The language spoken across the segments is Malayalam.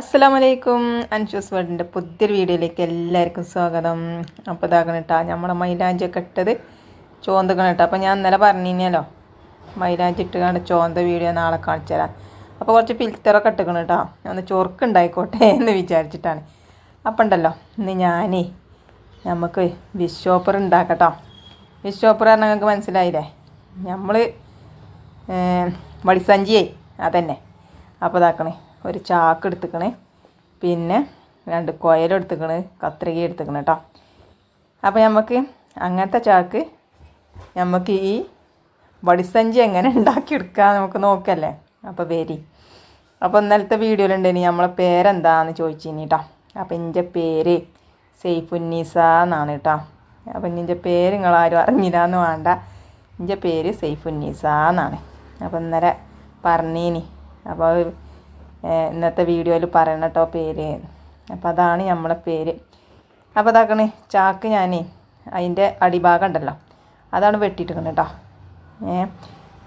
അസ്സലാമലൈക്കും. അൻഷൂസ് വേൾഡിന്റെ പുതിയൊരു വീഡിയോയിലേക്ക് എല്ലാവർക്കും സ്വാഗതം. അപ്പോൾ ഇതാകണം കേട്ടോ നമ്മളെ മൈലാഞ്ചൊക്കെ ഇട്ടത് ചോന്തക്കണം കേട്ടോ അപ്പോൾ ഞാൻ ഇന്നലെ പറഞ്ഞിരുന്നല്ലോ മൈലാഞ്ചി ഇട്ട് ചോന്ത വീഡിയോ നാളെ കാണിച്ചു തരാം. അപ്പോൾ കുറച്ച് ഫിൽറ്ററൊക്കെ ഇട്ടുക്കണം കേട്ടോ ഒന്ന് ചൊറുക്കുണ്ടായിക്കോട്ടെ എന്ന് വിചാരിച്ചിട്ടാണ്. അപ്പം ഉണ്ടല്ലോ ഇന്ന് ഞാനേ നമുക്ക് വിഷോപ്പർ ഉണ്ടാക്കട്ടോ. വിഷോപ്പർ പറഞ്ഞാൽ നിങ്ങൾക്ക് മനസ്സിലായില്ലേ? നമ്മൾ വടിസഞ്ചിയേ അതന്നെ. അപ്പോൾ ഇതാക്കണേ ഒരു ചാക്ക് എടുത്തുക്കണേ. പിന്നെ രണ്ട് കുയലെടുത്തുക്കണ് കത്രിക എടുത്തുക്കണ് കേട്ടോ അപ്പോൾ നമുക്ക് അങ്ങനത്തെ ചാക്ക് നമുക്ക് ഈ വടിസഞ്ചി എങ്ങനെ ഉണ്ടാക്കിയെടുക്കുക നമുക്ക് നോക്കല്ലേ? അപ്പോൾ വരി. അപ്പോൾ ഇന്നലത്തെ വീഡിയോയിലുണ്ടേനി നമ്മളെ പേരെന്താന്ന് ചോദിച്ചിനി കേട്ടോ അപ്പോൾ എന്റെ പേര് സെയ്ഫുന്നീസ എന്നാണ് കേട്ടോ അപ്പോൾ എന്റെ പേര് നിങ്ങളാരും അറിഞ്ഞില്ലാന്ന് വേണ്ട. എന്റെ പേര് സെയ്ഫുന്നീസ എന്നാണ്. അപ്പോൾ ഇന്നലെ പറഞ്ഞീനി. അപ്പോൾ ഇന്നത്തെ വീഡിയോയിൽ പറയണം കേട്ടോ പേര്. അപ്പോൾ അതാണ് നമ്മളെ പേര്. അപ്പോൾ അതാക്കണേ ചാക്ക് ഞാൻ അതിന്റെ അടിഭാഗം ഉണ്ടല്ലോ അതാണ് വെട്ടിയിട്ടിരിക്കുന്നത് കേട്ടോ ഏ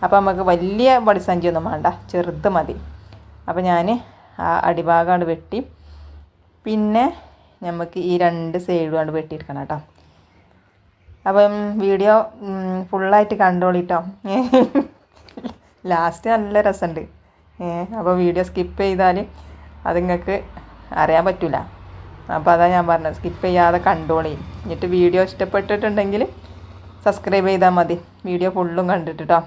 അപ്പോൾ നമുക്ക് വലിയ വടിസഞ്ചിയൊന്നും വേണ്ട ചെറുത് മതി. അപ്പോൾ ഞാൻ ആ അടിഭാഗമാണ് വെട്ടി പിന്നെ നമുക്ക് ഈ രണ്ട് സൈഡുമാണ് വെട്ടിയെടുക്കണം കേട്ടോ അപ്പം വീഡിയോ ഫുള്ളായിട്ട് കണ്ടോളിട്ടോ ലാസ്റ്റ് നല്ല രസമുണ്ട് അപ്പോൾ വീഡിയോ സ്കിപ്പ് ചെയ്താൽ അത് നിങ്ങൾക്ക് അറിയാൻ പറ്റില്ല അപ്പോൾ അതാണ് ഞാൻ പറഞ്ഞത് സ്കിപ്പ് ചെയ്യാതെ കണ്ടോളി. എന്നിട്ട് വീഡിയോ ഇഷ്ടപ്പെട്ടിട്ടുണ്ടെങ്കിൽ സബ്സ്ക്രൈബ് ചെയ്താൽ മതി. വീഡിയോ ഫുള്ളും കണ്ടിട്ട്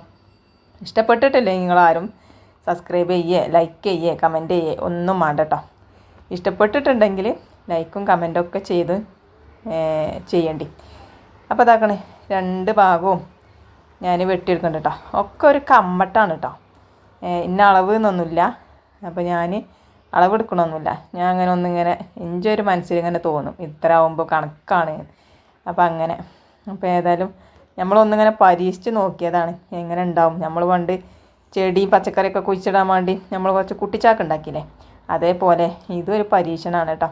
ഇഷ്ടപ്പെട്ടിട്ടില്ലേ നിങ്ങളാരും സബ്സ്ക്രൈബ് ചെയ്യേ ലൈക്ക് ചെയ്യേ കമന്റ് ചെയ്യേ ഒന്നും വേണ്ട കേട്ടോ ഇഷ്ടപ്പെട്ടിട്ടുണ്ടെങ്കിൽ ലൈക്കും കമന്റൊക്കെ ചെയ്ത് ചെയ്യേണ്ടി. അപ്പോൾ അതാക്കണേ രണ്ട് ഭാഗവും ഞാൻ വെട്ടിയെടുക്കുന്നുണ്ട് കേട്ടോ ഒക്കെ ഒരു കമ്മട്ടാണ് കേട്ടോ ഇന്ന അളവ് എന്നൊന്നുമില്ല അപ്പോൾ ഞാൻ അളവെടുക്കണമൊന്നുമില്ല ഞാൻ അങ്ങനെ ഒന്നിങ്ങനെ എന്റെ ഒരു മനസ്സിൽ ഇങ്ങനെ തോന്നും. ഇത്ര ആവുമ്പോൾ കണക്കാണ്. അപ്പോൾ അങ്ങനെ. അപ്പോൾ ഏതായാലും നമ്മളൊന്നിങ്ങനെ പരീക്ഷിച്ച് നോക്കിയതാണ്. എങ്ങനെ ഉണ്ടാവും. നമ്മൾ പണ്ട് ചെടിയും പച്ചക്കറിയൊക്കെ കുഴിച്ചിടാൻ വേണ്ടി നമ്മൾ കുറച്ച് കുട്ടിച്ചാക്ക് ഉണ്ടാക്കിയില്ലേ? അതേപോലെ ഇതൊരു പരീക്ഷണമാണ് കേട്ടോ.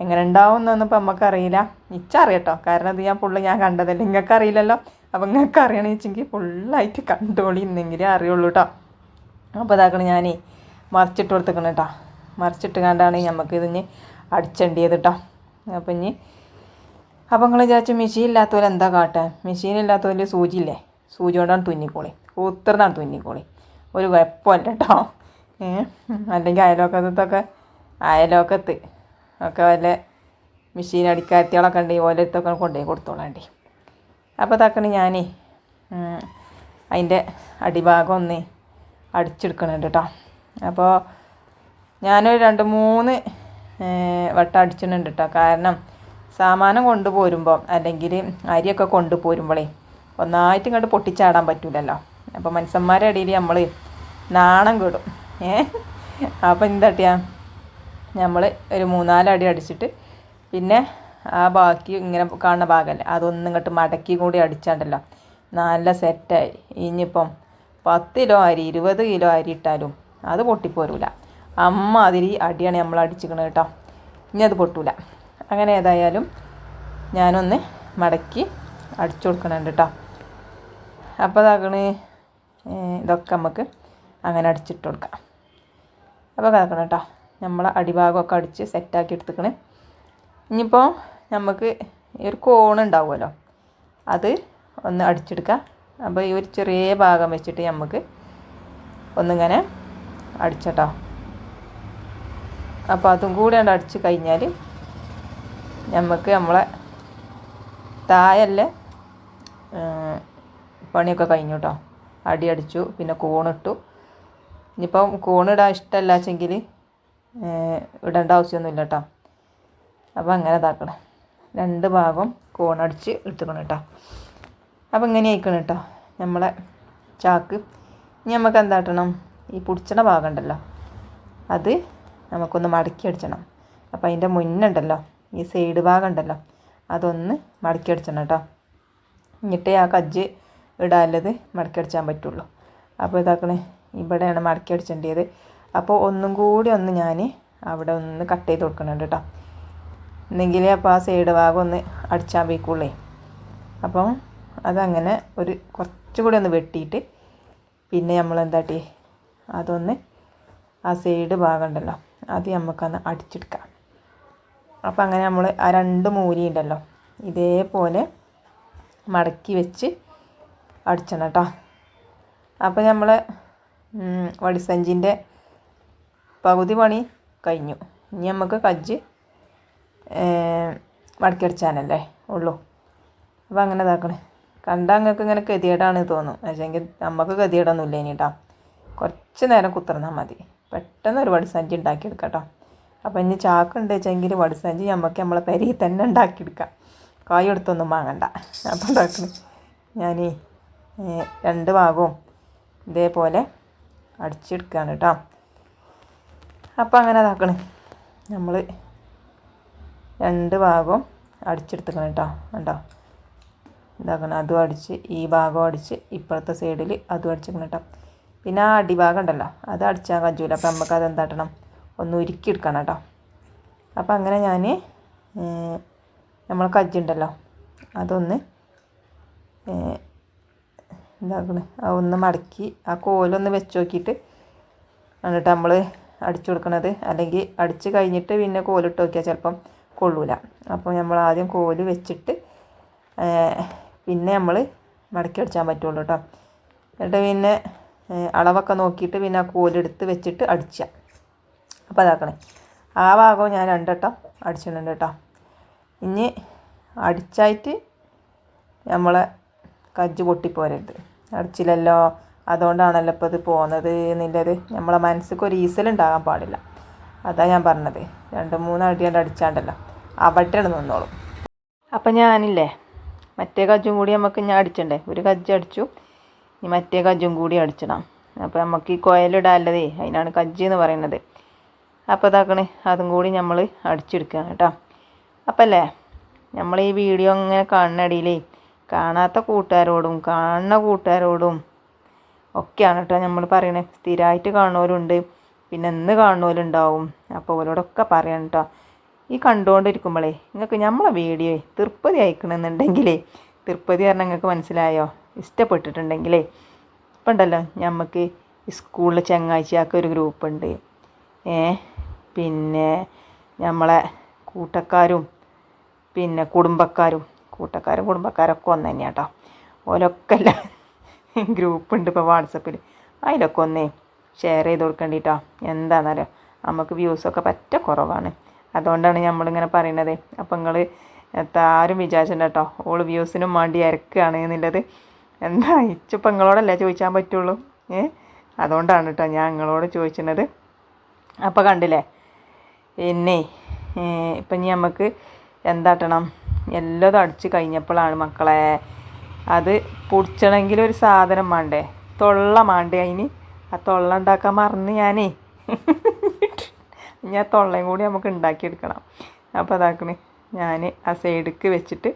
എങ്ങനെ ഉണ്ടാവും എന്നൊന്നും ഇപ്പം നമുക്കറിയില്ല ഇച്ചറിയട്ടോ. കാരണം ഇത് ഞാൻ ഫുള്ള് ഞാൻ കണ്ടതല്ലേ. നിങ്ങൾക്ക് അറിയില്ലല്ലോ അപ്പം നിങ്ങൾക്ക് അറിയണമെന്ന് വെച്ചെങ്കിൽ ഫുള്ളായിട്ട് കണ്ടോളി. എന്നെങ്കിലേ അറിയുള്ളൂ കേട്ടോ. അപ്പോൾ ഇതാക്കണം ഞാൻ മറിച്ചിട്ട് കൊടുത്തേക്കണം കേട്ടോ മറിച്ചിട്ട് കണ്ടാണ് നമുക്ക് ഇതിന് അടിച്ചേണ്ടിയത് കേട്ടോ അപ്പം ഇനി അപ്പം നിങ്ങൾ വിചാരിച്ചു മെഷീൻ ഇല്ലാത്തവർ എന്താ കാട്ടാൻ മെഷീൻ ഇല്ലാത്തവർ സൂചിയില്ലേ? സൂചി കൊണ്ടാണ് തുന്നിക്കോളി. കൂത്തർന്നാണ് തുന്നിക്കോളി. ഒരു കുഴപ്പമല്ല കേട്ടോ ഏഹ് അല്ലെങ്കിൽ അയലോക്കത്തൊക്കെ അയലോക്കത്ത് ഒക്കെ വല്ല മെഷീൻ അടിക്കാത്തികളൊക്കെ ഉണ്ടെങ്കിൽ ഓരോരുത്തൊക്കെ കൊണ്ടുപോയി കൊടുത്തോളാണ്ടി അപ്പോൾ ഇതാക്കണേ ഞാനേ അതിന്റെ അടിഭാഗം ഒന്ന് അടിച്ചെടുക്കുന്നുണ്ട് കേട്ടോ. അപ്പോൾ ഞാനൊരു രണ്ട് മൂന്ന് വട്ടം അടിച്ചിട്ടുണ്ട് കേട്ടോ. കാരണം സാമാനം കൊണ്ടുപോരുമ്പോൾ അല്ലെങ്കിൽ അരിയൊക്കെ കൊണ്ടുപോരുമ്പോഴേ ഒന്നായിട്ട് ഇങ്ങോട്ട് പൊട്ടിച്ചാടാൻ പറ്റൂലല്ലോ. അപ്പോൾ മനുഷ്യന്മാരുടെ ഇടയിൽ നമ്മൾ നാണം കിടും. ഏ? അപ്പോൾ എന്താട്ടിയാ? നമ്മൾ ഒരു മൂന്നാലടി അടിച്ചിട്ട് പിന്നെ ആ ബാക്കി ഇങ്ങനെ കാണുന്ന ഭാഗമല്ലേ അതൊന്നും ഇങ്ങോട്ട് മടക്കി കൂടി അടിച്ചാണ്ടല്ലോ. നല്ല സെറ്റായി ഇനിയിപ്പം പത്ത് കിലോ അരി ഇരുപത് കിലോ അരി ഇട്ടാലും അത് പൊട്ടിപ്പോരൂല. അമ്മ അതിരി അടിയാണ് നമ്മൾ അടിച്ചിക്കണത് കേട്ടോ. ഇനി അത് പൊട്ടൂല. അങ്ങനെ ഏതായാലും ഞാനൊന്ന് മടക്കി അടിച്ചു കൊടുക്കണുണ്ട് കേട്ടോ. അപ്പോൾ അതാകണ് ഇതൊക്കെ നമുക്ക് അങ്ങനെ അടിച്ചിട്ട് കൊടുക്കാം. അപ്പോൾ കിടക്കണം കേട്ടോ. നമ്മളെ അടിഭാഗമൊക്കെ അടിച്ച് സെറ്റാക്കി എടുത്തുക്കണേ. ഇനിയിപ്പോൾ നമുക്ക് ഒരു കോൺ ഉണ്ടാവുമല്ലോ. അത് ഒന്ന് അടിച്ചെടുക്കാം. അപ്പോൾ ഈ ഒരു ചെറിയ ഭാഗം വെച്ചിട്ട് നമുക്ക് ഒന്നിങ്ങനെ അടിച്ചട്ടോ. അപ്പോൾ അതും കൂടി അങ്ങട് അടിച്ച് കഴിഞ്ഞാൽ നമുക്ക് നമ്മളെ തായല്ലേ പണിയൊക്കെ കഴിഞ്ഞു കേട്ടോ അടി അടിച്ചു പിന്നെ കോണിട്ടു ഇനിയിപ്പം കോണിടാൻ ഇഷ്ടമല്ല വെച്ചെങ്കിൽ ഇടേണ്ട ആവശ്യമൊന്നുമില്ല കേട്ടോ അപ്പോൾ അങ്ങനെ ഇതാക്കണം. രണ്ട് ഭാഗം കോണടിച്ച് എടുത്തുക്കണം കേട്ടോ അപ്പോൾ ഇങ്ങനെ ആയിക്കണം കേട്ടോ നമ്മളെ ചാക്ക്. ഇനി നമുക്ക് എന്താട്ടണം? ഈ പുടിച്ചണ ഭാഗം ഉണ്ടല്ലോ അത് നമുക്കൊന്ന് മടക്കി അടിച്ചണം. അപ്പോൾ അതിന്റെ മുന്നുണ്ടല്ലോ. ഈ സൈഡ് ഭാഗം ഉണ്ടല്ലോ അതൊന്ന് മടക്കി അടിച്ചണം കേട്ടോ എന്നിട്ടേ ആ കജ്ജ് ഇടാനുള്ളത് മടക്കി അടിച്ചാൻ പറ്റുള്ളൂ. അപ്പോൾ ഇതാക്കണേ ഇവിടെയാണ് മടക്കി അടിച്ചേണ്ടത് അപ്പോൾ ഒന്നും കൂടി ഒന്ന് ഞാൻ അവിടെ ഒന്ന് കട്ട് ചെയ്ത് കൊടുക്കണുണ്ട് കേട്ടോ എന്നെങ്കിലേ അപ്പോൾ ആ സൈഡ് ഭാഗം ഒന്ന് അടിച്ചാൽ വയ്ക്കുള്ളേ. അപ്പം അതങ്ങനെ ഒരു കുറച്ചുകൂടി ഒന്ന് വെട്ടിയിട്ട് പിന്നെ നമ്മൾ എന്താട്ടി അതൊന്ന് ആ സൈഡ് ഭാഗം ഉണ്ടല്ലോ അത് നമുക്കൊന്ന് അടിച്ചെടുക്കാം. അപ്പോൾ അങ്ങനെ നമ്മൾ ആ രണ്ട് മൂരി ഉണ്ടല്ലോ ഇതേപോലെ മടക്കി വെച്ച് അടിച്ചണം കേട്ടോ. അപ്പോൾ നമ്മൾ വടിസഞ്ചിന്റെ പകുതി പണി കഴിഞ്ഞു. ഇനി നമുക്ക് കജ്ജ് മടക്കി അടിച്ചാനല്ലേ ഉള്ളൂ. അപ്പോൾ അങ്ങനെ ഇതാക്കണേ. കണ്ടാൽ നിങ്ങൾക്ക് ഇങ്ങനെ ഗതികേടാണ് തോന്നും. പക്ഷേങ്കിൽ നമുക്ക് ഗതികേടൊന്നുമില്ല ഇനി കേട്ടോ കുറച്ച് നേരം കുത്തിർന്നാൽ മതി. പെട്ടെന്ന് ഒരു വടിസഞ്ചി ഉണ്ടാക്കിയെടുക്കാം കേട്ടോ അപ്പോൾ ഇനി ചാക്കുണ്ട് വെച്ചെങ്കിൽ വടിസഞ്ചി നമുക്ക് നമ്മളെ പരി തന്നെ ഉണ്ടാക്കിയെടുക്കാം കായ് എടുത്തൊന്നും വാങ്ങണ്ട. അപ്പോൾ ഉണ്ടാക്കണം ഞാൻ രണ്ട് ഭാഗവും ഇതേപോലെ അടിച്ചെടുക്കുകയാണ് കേട്ടോ അപ്പോൾ അങ്ങനെ ഇതാക്കണേ. നമ്മൾ രണ്ട് ഭാഗവും അടിച്ചെടുത്തുക്കണം കേട്ടോ കണ്ടോ? ഇതാക്കണം. അതും അടിച്ച് ഈ ഭാഗം അടിച്ച് ഇപ്പുറത്തെ സൈഡിൽ അതും അടിച്ചിരിക്കണം കേട്ടോ പിന്നെ ആ അടിഭാഗം ഉണ്ടല്ലോ അത് അടിച്ചാൽ കജൂല അപ്പം നമുക്ക് അത് എന്താട്ടണം ഒന്ന് ഉരുക്കിയെടുക്കണം കേട്ടോ അപ്പം അങ്ങനെ ഞാൻ നമ്മൾ കജ്ജുണ്ടല്ലോ അതൊന്ന് എന്താക്കണേ? ഒന്ന് മടക്കി ആ കോലൊന്ന് വെച്ച് നോക്കിയിട്ട് എന്നിട്ട് നമ്മൾ അടിച്ചു കൊടുക്കണത്. അല്ലെങ്കിൽ അടിച്ച് കഴിഞ്ഞിട്ട് പിന്നെ കോലിട്ട് നോക്കിയാൽ ചിലപ്പം കൊള്ളൂല. അപ്പോൾ നമ്മൾ ആദ്യം കോൽ വെച്ചിട്ട് പിന്നെ നമ്മൾ മടക്കി അടിച്ചാൻ പറ്റുള്ളൂ കേട്ടോ എന്നിട്ട് പിന്നെ അളവൊക്കെ നോക്കിയിട്ട് പിന്നെ ആ കോലെടുത്ത് വെച്ചിട്ട് അടിച്ച. അപ്പോൾ അതാക്കണേ ആ ഭാഗവും ഞാൻ രണ്ടെട്ടം അടിച്ചിട്ടുണ്ട് കേട്ടോ ഇനി അടിച്ചായിട്ട് നമ്മളെ കജ്ജ് പൊട്ടിപ്പോരരുത്. അടിച്ചില്ലല്ലോ അതുകൊണ്ടാണല്ലോ ഇപ്പോൾ ഇത് പോകുന്നത് എന്നുള്ളത് നമ്മളെ മനസ്സിക്ക് ഒരു ഈസലുണ്ടാകാൻ പാടില്ല. അതാ ഞാൻ പറഞ്ഞത്. രണ്ട് മൂന്ന് കണ്ട് അടിച്ചാണ്ടല്ലോ. അവിടെ നിന്നോളും. അപ്പം ഞാനില്ലേ മറ്റേ കജ്ജും കൂടി നമുക്ക് ഞാൻ അടിച്ചണ്ടേ? ഒരു കജ്ജ് അടിച്ചു. ഇനി മറ്റേ കജ്ജും കൂടി അടിച്ചിടാം അപ്പോൾ നമുക്ക് ഈ കോയലിടാല്ലതേ അതിനാണ് കജ്ജി എന്ന് പറയുന്നത്. അപ്പോൾ ഇതാക്കണേ അതും കൂടി നമ്മൾ അടിച്ചെടുക്കുകയാണ് കേട്ടോ. അപ്പം അല്ലേ നമ്മൾ ഈ വീഡിയോ ഇങ്ങനെ കാണുന്നടിയിലേ കാണാത്ത കൂട്ടുകാരോടും കാണുന്ന കൂട്ടുകാരോടും ഒക്കെയാണ് കേട്ടോ നമ്മൾ പറയണേ. സ്ഥിരമായിട്ട് കാണുന്നവരുണ്ട് പിന്നെ എന്ന് കാണുന്നവരുണ്ടാവും. അപ്പോൾ അവരോടൊക്കെ പറയണം കേട്ടോ. ഈ കണ്ടുകൊണ്ടിരിക്കുമ്പോഴേ നിങ്ങൾക്ക് നമ്മളെ വീഡിയോ തിരുപ്പതി അയക്കണമെന്നുണ്ടെങ്കിലേ തിരുപ്പതി പറഞ്ഞാൽ നിങ്ങൾക്ക് മനസ്സിലായോ? ഇഷ്ടപ്പെട്ടിട്ടുണ്ടെങ്കിലേ. ഇപ്പം ഉണ്ടല്ലോ നമുക്ക് സ്കൂളിൽ ചങ്ങാഴ്ചയാക്ക ഒരു ഗ്രൂപ്പ് ഉണ്ട് ഏ പിന്നെ നമ്മളെ കൂട്ടക്കാരും പിന്നെ കുടുംബക്കാരും കൂട്ടക്കാരും കുടുംബക്കാരൊക്കെ ഒന്ന് തന്നെയാണ് കേട്ടോ. ഓലൊക്കെ ഗ്രൂപ്പ് ഉണ്ട് ഇപ്പോൾ വാട്സപ്പിൽ. അതിലൊക്കെ ഒന്നേ ഷെയർ ചെയ്ത് കൊടുക്കേണ്ടിട്ടോ എന്താണെന്നറിയോ നമുക്ക് വ്യൂസൊക്കെ പറ്റ കുറവാണ്. അതുകൊണ്ടാണ് നമ്മളിങ്ങനെ പറയണത്. അപ്പം നിങ്ങൾ എത്താരും വിചാരിച്ചിട്ടുണ്ട് കേട്ടോ ഓൾ വ്യൂസിനും വേണ്ടി അരക്കുകയാണ് എന്നുള്ളത്. എന്താ ഇച്ചിപ്പം നിങ്ങളോടല്ലേ ചോദിക്കാൻ പറ്റുള്ളൂ? ഏ? അതുകൊണ്ടാണ് കേട്ടോ ഞാൻ നിങ്ങളോട് ചോദിച്ചിരുന്നത് അപ്പോൾ കണ്ടില്ലേ? പിന്നെ ഇപ്പം ഇനി നമുക്ക് എന്താട്ടണം? എല്ലാം അടിച്ച് കഴിഞ്ഞപ്പോഴാണ് മക്കളെ അത് പൊടിച്ചണമെങ്കിൽ ഒരു സാധനം വേണ്ടേ തൊള്ള വേണ്ടേ അതിന് ആ തൊള്ള ഉണ്ടാക്കാൻ മറന്ന് ഞാനേ. ഞാൻ തൊള്ളയും കൂടി നമുക്ക് ഉണ്ടാക്കിയെടുക്കണം. അപ്പോൾ അതാക്കണേ ഞാൻ ആ സൈഡിക്ക് വെച്ചിട്ട്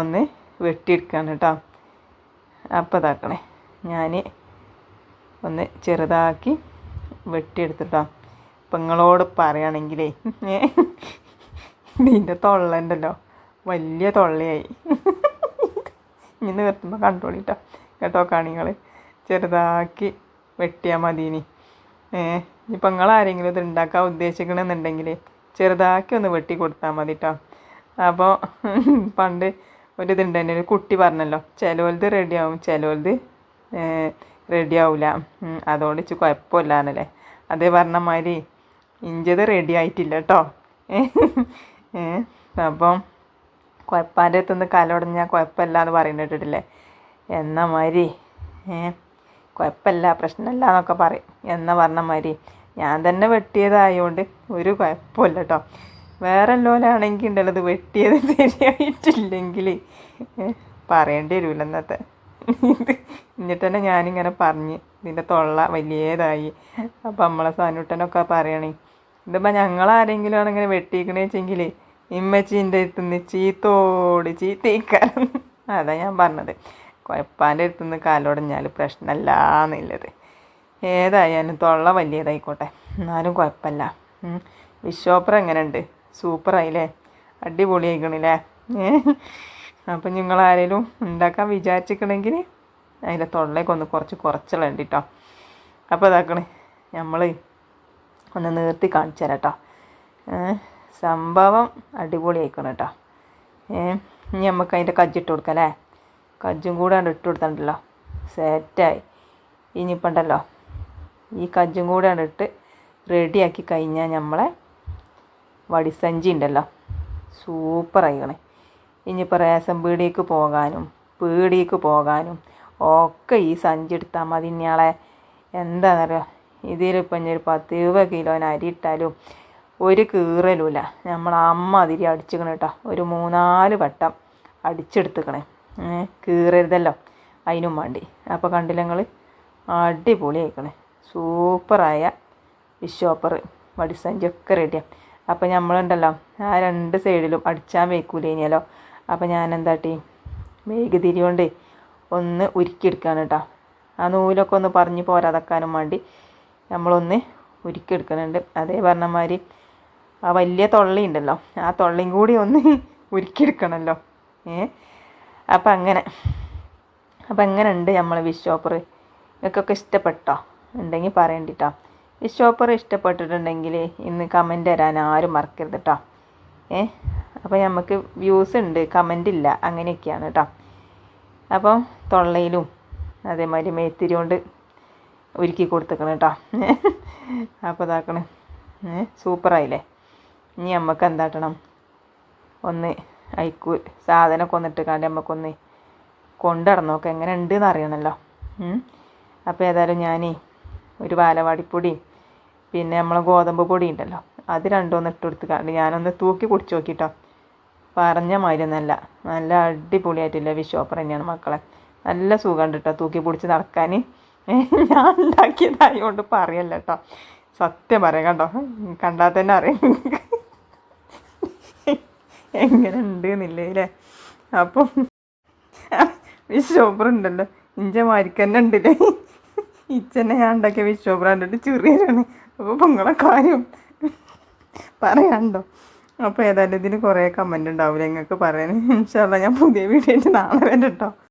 ഒന്ന് വെട്ടിയെടുക്കുകയാണ് കേട്ടോ. അപ്പോൾ അതാക്കണേ ഞാൻ ഒന്ന് ചെറുതാക്കി വെട്ടിയെടുത്തിട്ടോ അപ്പം നിങ്ങളോട് പറയുകയാണെങ്കിലേ ഇതിന്റെ തൊള്ളണ്ടല്ലോ വലിയ തൊള്ളയായി. ഇനി നിർത്തുമ്പോൾ കണ്ടോളിട്ടോ കേട്ടോ. കാണിങ്ങൾ ചെറുതാക്കി വെട്ടിയാൽ മതി ഇനി ഏഹ് ഇപ്പം നിങ്ങൾ ആരെങ്കിലും ഇത് ഉണ്ടാക്കാൻ ഉദ്ദേശിക്കണമെന്നുണ്ടെങ്കിൽ ചെറുതാക്കി ഒന്ന് വെട്ടി കൊടുത്താൽ മതി കേട്ടോ അപ്പോൾ പണ്ട് ഒരു തന്നെ ഒരു കുട്ടി പറഞ്ഞല്ലോ ചിലവലത് റെഡിയാവും ചിലവലത് റെഡി ആവില്ല അതുകൊണ്ട് ഇച്ച് കുഴപ്പമില്ല എന്നല്ലേ അതേ പറഞ്ഞ മാതിരി ഇഞ്ചത് റെഡി ആയിട്ടില്ല കേട്ടോ അപ്പം കുഴപ്പാന്റെ അടുത്തുനിന്ന് കലൊടഞ്ഞാൽ കുഴപ്പമില്ല എന്ന് പറയുന്നിട്ടില്ലേ എന്ന മാതിരി കുഴപ്പമില്ല പ്രശ്നമില്ല എന്നൊക്കെ പറയും. എന്ന പറഞ്ഞ മാതിരി ഞാൻ തന്നെ വെട്ടിയതായതുകൊണ്ട് ഒരു കുഴപ്പമില്ല കേട്ടോ വേറെ ലോലാണെങ്കിൽ ഉണ്ടല്ലോ ഇത് വെട്ടിയത് ശരിയായിട്ടില്ലെങ്കിൽ പറയേണ്ടി വരില്ല ഇന്നത്തെ. എന്നിട്ട് തന്നെ ഞാനിങ്ങനെ പറഞ്ഞ് ഇതിന്റെ തൊള്ള വലിയതായി. അപ്പം നമ്മളെ സാനൂട്ടനൊക്കെ പറയണേ ഇതിപ്പോൾ ഞങ്ങളാരെങ്കിലും ആണ് ഇങ്ങനെ വെട്ടിക്കണേ വെച്ചെങ്കിൽ ഇമ്മച്ചീന്റെ അടുത്തുനിന്ന് ചീത്തോട് ചീത്തയിക്കാരം അതാ ഞാൻ പറഞ്ഞത്. കുഴപ്പാന്റെ അടുത്തുനിന്ന് കാലോടഞ്ഞാൽ പ്രശ്നമല്ല എന്നുള്ളത് ഏതായാലും തൊള്ള വലിയതായിക്കോട്ടെ. എന്നാലും കുഴപ്പമില്ല. വിശ്വോപ്പർ എങ്ങനെയുണ്ട്? സൂപ്പറായില്ലേ? അടിപൊളിയായിക്കണില്ലേ? അപ്പം നിങ്ങൾ ആരെങ്കിലും ഉണ്ടാക്കാൻ വിചാരിച്ചിക്കണമെങ്കിൽ അതിന്റെ തൊള്ളേക്കൊന്ന് കുറച്ച് കുറച്ചുള്ള കേട്ടോ അപ്പോൾ ഇതാക്കണേ. നമ്മൾ ഒന്ന് നിർത്തി കാണിച്ചു തരാം കേട്ടോ സംഭവം അടിപൊളി ആയിക്കണം കേട്ടോ ഇനി നമുക്ക് അതിന്റെ കജ്ജിട്ട് കൊടുക്കാം അല്ലേ? കജ്ജും കൂടെ ഇട്ട് കൊടുത്തിട്ടുണ്ടല്ലോ സെറ്റായി ഇനിയിപ്പോൾ ഉണ്ടല്ലോ. ഈ കജ്ജും കൂടെ ഇട്ടിട്ട് ഇട്ട് റെഡിയാക്കി കഴിഞ്ഞാൽ നമ്മളെ വടിസഞ്ചി ഉണ്ടല്ലോ. സൂപ്പറായിക്കണേ ഇനിയിപ്പോൾ റേഷൻ പീടിയേക്ക് പോകാനും പീടിയേക്ക് പോകാനും ഒക്കെ ഈ സഞ്ചി എടുത്താൽ മതി ഇനിയാളെ എന്താണെന്നറിയോ ഇതിലിപ്പോൾ ഇനി ഒരു പത്ത് ഇരുപത് കിലോന് അരി ഇട്ടാലും ഒരു കീറലുമില്ല നമ്മൾ അമ്മ അതിരി അടിച്ചിക്കണ കേട്ടോ. ഒരു മൂന്നാൽ വട്ടം അടിച്ചെടുത്തുക്കണേ. കീറരുതല്ലോ. അതിനും വേണ്ടി. അപ്പോൾ കണ്ടില്ല നിങ്ങൾ അടിപൊളി ആയിക്കണേ സൂപ്പറായ വിഷോപ്പർ വടിസഞ്ചി ഒക്കെ റെഡിയാണ് അപ്പോൾ നമ്മളുണ്ടല്ലോ ആ രണ്ട് സൈഡിലും അടിച്ചാൻ കഴിഞ്ഞാലോ അപ്പോൾ ഞാൻ എന്താട്ടി മെഴുകുതിരി കൊണ്ട് ഒന്ന് ഉരുക്കിയെടുക്കുകയാണ് കേട്ടോ ആ നൂലൊക്കെ ഒന്ന് പറഞ്ഞ് പോരാതാക്കാനും വേണ്ടി നമ്മളൊന്ന് ഉരുക്കിയെടുക്കുന്നുണ്ട് അതേ പറഞ്ഞമാതിരി ആ വലിയ തൊള്ളിയുണ്ടല്ലോ ആ തൊള്ളിയും കൂടി ഒന്ന് ഉരുക്കിയെടുക്കണമല്ലോ ഏ? അപ്പം അങ്ങനെ അപ്പം എങ്ങനെയുണ്ട് നമ്മളെ വിഷോപ്പർ നിങ്ങൾക്കൊക്കെ ഇഷ്ടപ്പെട്ടോ? ഉണ്ടെങ്കിൽ പറയണ്ടിട്ടോ ഈ ഷോപ്പർ ഇഷ്ടപ്പെട്ടിട്ടുണ്ടെങ്കിൽ ഇന്ന് കമന്റ് തരാൻ ആരും മറക്കരുത് കേട്ടോ ഏ? അപ്പോൾ നമുക്ക് വ്യൂസ് ഉണ്ട് കമന്റ് ഇല്ല അങ്ങനെയൊക്കെയാണ് കേട്ടോ അപ്പം തൊള്ളയിലും അതേമാതിരി മേത്തിരി കൊണ്ട് ഒരുക്കി കൊടുത്തേക്കണം കേട്ടോ അപ്പോൾ ഇതാക്കണം. സൂപ്പറായില്ലേ ഇനി നമുക്ക് എന്താട്ടണം? ഒന്ന് അയക്കൂ സാധനമൊക്കെ ഒന്നിട്ട് കണ്ട് നമുക്കൊന്ന് കൊണ്ടുനടന്നോക്കെ നോക്കാം എങ്ങനെ ഉണ്ടെന്ന് അറിയണമല്ലോ അപ്പോൾ ഏതായാലും ഞാൻ ഒരു വാലവാടിപ്പൊടിയും പിന്നെ നമ്മളെ ഗോതമ്പ് പൊടി ഉണ്ടല്ലോ അത് രണ്ടൊന്ന് ഇട്ട് കൊടുത്ത് കണ്ട് ഞാനൊന്ന് തൂക്കി കുടിച്ച് നോക്കിട്ടോ. പറഞ്ഞ മാതിരി നല്ല നല്ല അടിപൊളിയായിട്ടില്ല വിഷോപ്പർ തന്നെയാണ് മക്കളെ. നല്ല സുഖമുണ്ട് കേട്ടോ തൂക്കി പൊടിച്ച് നടക്കാൻ. ഞാൻ ഉണ്ടാക്കിയതായതുകൊണ്ട് പറയല്ല കേട്ടോ. സത്യം പറയാം കണ്ടോ? കണ്ടാൽ തന്നെ അറിയാം. എങ്ങനെ ഉണ്ട് എന്നില്ലേ അപ്പം വിഷോപ്പർ ഉണ്ടല്ലോ. ഇഞ്ച മാരിക്കന്നെ ഉണ്ടല്ലേ? ഇച്ചനെ ഞാൻ ഉണ്ടാക്കിയ ബ്രാൻഡിട്ട് കണ്ടിട്ട് ചെറിയാണ് അപ്പോൾ പൊങ്ങളെ കാര്യം. പറയാണ്ടോ അപ്പോൾ ഏതായാലും ഇതിന് കുറേ കമന്റ് ഉണ്ടാവില്ല നിങ്ങൾക്ക് പറയാൻ. ഇൻഷാല്ല ഞാൻ പുതിയ വീഡിയോ നാളെ വരട്ടോ.